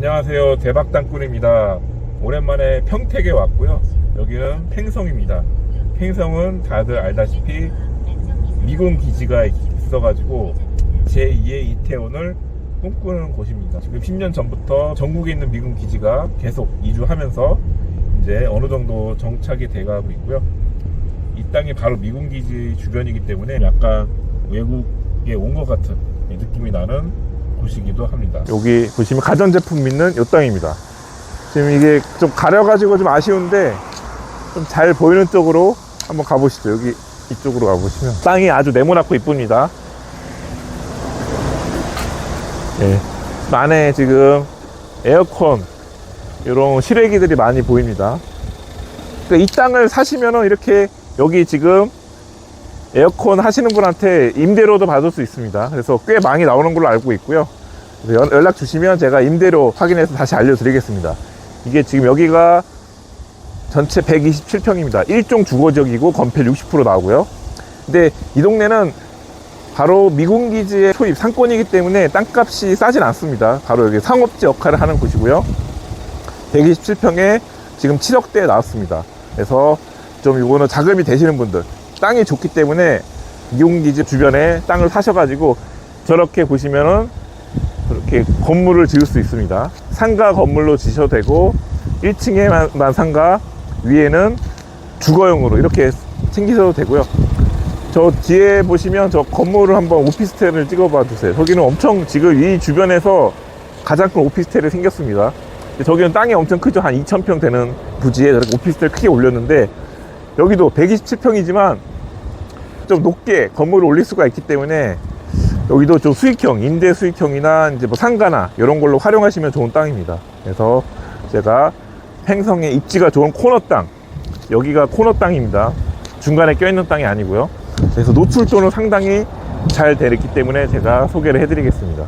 안녕하세요. 대박땅꾼입니다. 오랜만에 평택에 왔고요. 여기는 팽성입니다. 팽성은 다들 알다시피 미군 기지가 있어가지고 제2의 이태원을 꿈꾸는 곳입니다. 지금 10년 전부터 전국에 있는 미군 기지가 계속 이주하면서 이제 어느 정도 정착이 돼가고 있고요. 이 땅이 바로 미군 기지 주변이기 때문에 약간 외국에 온 것 같은 느낌이 나는 곳이기도 합니다. 여기 보시면 가전제품 있는 이 땅입니다. 지금 이게 좀 가려가지고 좀 아쉬운데 좀 잘 보이는 쪽으로 한번 가보시죠. 여기 이쪽으로 가보시면 땅이 아주 네모나고 이쁩니다. 예. 안에 지금 에어컨 이런 실외기들이 많이 보입니다. 그러니까 이 땅을 사시면은 이렇게 여기 지금 에어컨 하시는 분한테 임대료도 받을 수 있습니다. 그래서 꽤 많이 나오는 걸로 알고 있고요. 연락 주시면 제가 임대료 확인해서 다시 알려드리겠습니다. 이게 지금 여기가 전체 127평입니다. 1종 주거지역이고 건폐 60% 나오고요. 근데 이 동네는 바로 미군기지의 초입 상권이기 때문에 땅값이 싸진 않습니다. 바로 여기 상업지 역할을 하는 곳이고요. 127평에 지금 7억대 나왔습니다. 그래서 좀 이거는 자금이 되시는 분들 땅이 좋기 때문에 미군기지 주변에 땅을 사셔가지고 저렇게 보시면은 이렇게 건물을 지을 수 있습니다. 상가 건물로 지셔도 되고 1층에만 상가 위에는 주거용으로 이렇게 챙기셔도 되고요. 저 뒤에 보시면 저 건물을 한번 오피스텔을 찍어봐 주세요. 저기는 엄청 지금 이 주변에서 가장 큰 오피스텔이 생겼습니다. 저기는 땅이 엄청 크죠. 한 2,000평 되는 부지에 오피스텔 크게 올렸는데 여기도 127평이지만 좀 높게 건물을 올릴 수가 있기 때문에 여기도 좀 수익형, 임대 수익형이나 이제 뭐 상가나 이런 걸로 활용하시면 좋은 땅입니다. 그래서 제가 팽성의 입지가 좋은 코너 땅, 여기가 코너 땅입니다. 중간에 껴있는 땅이 아니고요. 그래서 노출도는 상당히 잘 되기 때문에 제가 소개를 해드리겠습니다.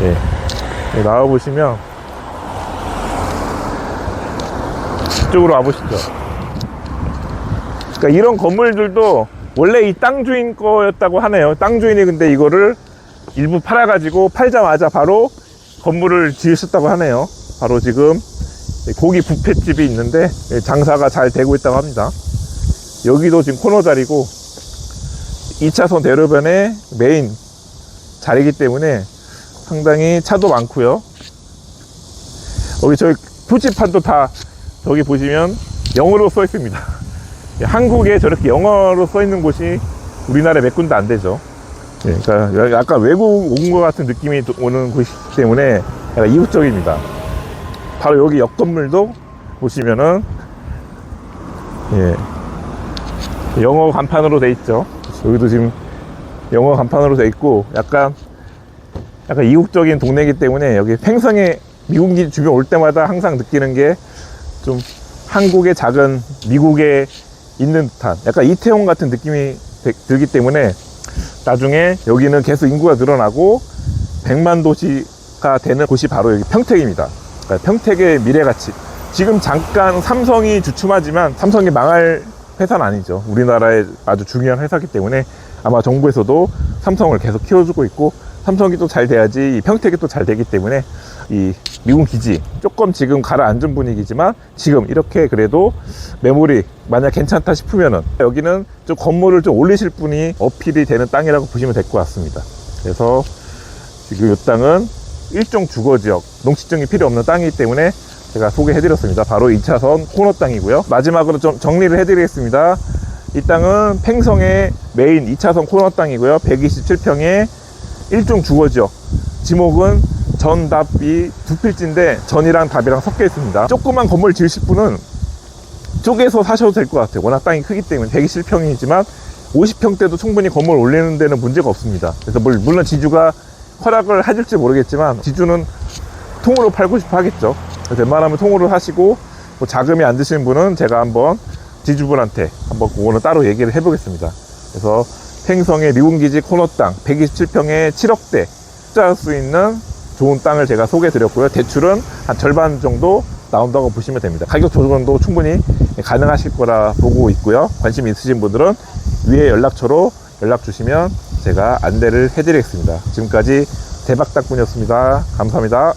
예. 예, 나와 보시면 이쪽으로 와 보시죠. 그러니까 이런 건물들도 원래 이 땅 주인 거였다고 하네요. 땅 주인이 근데 이거를 일부 팔아가지고 팔자마자 바로 건물을 지으셨다고 하네요. 바로 지금 고기 뷔페집이 있는데 장사가 잘 되고 있다고 합니다. 여기도 지금 코너 자리고 2차선 대로변의 메인 자리이기 때문에 상당히 차도 많고요. 여기 저희 표지판도 다 저기 보시면 영어로 써 있습니다. 한국에 저렇게 영어로 써 있는 곳이 우리나라에 몇 군데 안 되죠. 예, 그러니까 약간 외국 온 것 같은 느낌이 또 오는 곳이기 때문에 약간 이국적입니다. 바로 여기 옆 건물도 보시면은 예, 영어 간판으로 돼 있죠. 여기도 지금 영어 간판으로 돼 있고 약간 약간 이국적인 동네이기 때문에 여기 팽성에 미국이 주변 올 때마다 항상 느끼는 게 좀 한국의 작은 미국에 있는 듯한 약간 이태원 같은 느낌이 되- 들기 때문에 나중에 여기는 계속 인구가 늘어나고 100만 도시가 되는 곳이 바로 여기 평택입니다. 그러니까 평택의 미래가치. 지금 잠깐 삼성이 주춤하지만 삼성이 망할 회사는 아니죠. 우리나라의 아주 중요한 회사이기 때문에 아마 정부에서도 삼성을 계속 키워주고 있고 삼성이 또 잘 돼야지 이 평택이 또 잘 되기 때문에 이 미군 기지 조금 지금 가라앉은 분위기지만 지금 이렇게 그래도 매물이 만약 괜찮다 싶으면은 여기는 좀 건물을 좀 올리실 분이 어필이 되는 땅이라고 보시면 될 것 같습니다. 그래서 지금 이 땅은 일종 주거지역 농지증이 필요 없는 땅이기 때문에 제가 소개해드렸습니다. 바로 2차선 코너 땅이고요. 마지막으로 좀 정리를 해드리겠습니다. 이 땅은 팽성의 메인 2차선 코너 땅이고요. 127평에 일종 주거지역. 지목은 전, 답, 이 두 필지인데 전이랑 답이랑 섞여 있습니다. 조그만 건물 지으실 분은 쪼개서 사셔도 될 것 같아요. 워낙 땅이 크기 때문에 127평이지만 50평대도 충분히 건물 올리는 데는 문제가 없습니다. 그래서 물- 물론 지주가 허락을 해줄지 모르겠지만 지주는 통으로 팔고 싶어 하겠죠. 그래서 웬만하면 통으로 하시고 뭐 자금이 안 드시는 분은 제가 한번 지주분한테 한번 그거는 따로 얘기를 해보겠습니다. 그래서 팽성의 미군기지 코너 땅 127평에 7억대 투자할 수 있는 좋은 땅을 제가 소개해 드렸고요. 대출은 한 절반 정도 나온다고 보시면 됩니다. 가격 조정도 충분히 가능하실 거라 보고 있고요. 관심 있으신 분들은 위에 연락처로 연락 주시면 제가 안내를 해드리겠습니다. 지금까지 대박닭분이었습니다. 감사합니다.